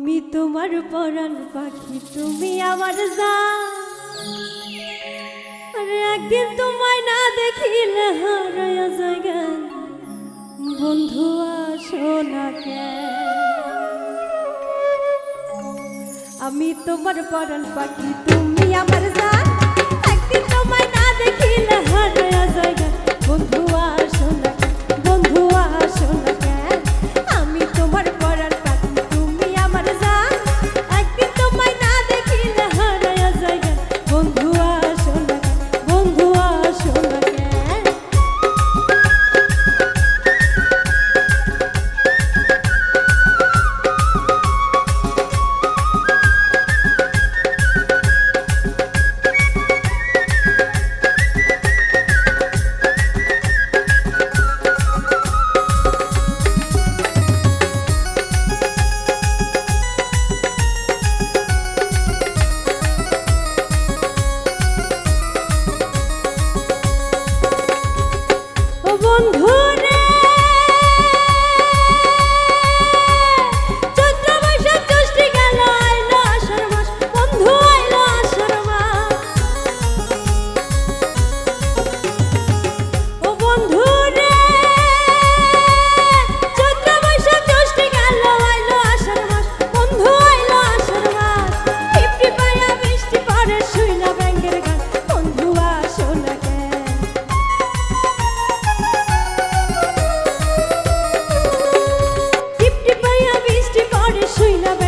আমি তোমার পরাণ পাখি, তুমি আমার যা একদিন তোমায় না দেখিলে হারায়া জায়গা বন্ধু, আসো না আমি তোমার পরাণ পাখি, তুমি আমার যা একদিন তোমায় না দেখিলে হারায়া জায়গা বন্ধু করে শুইনা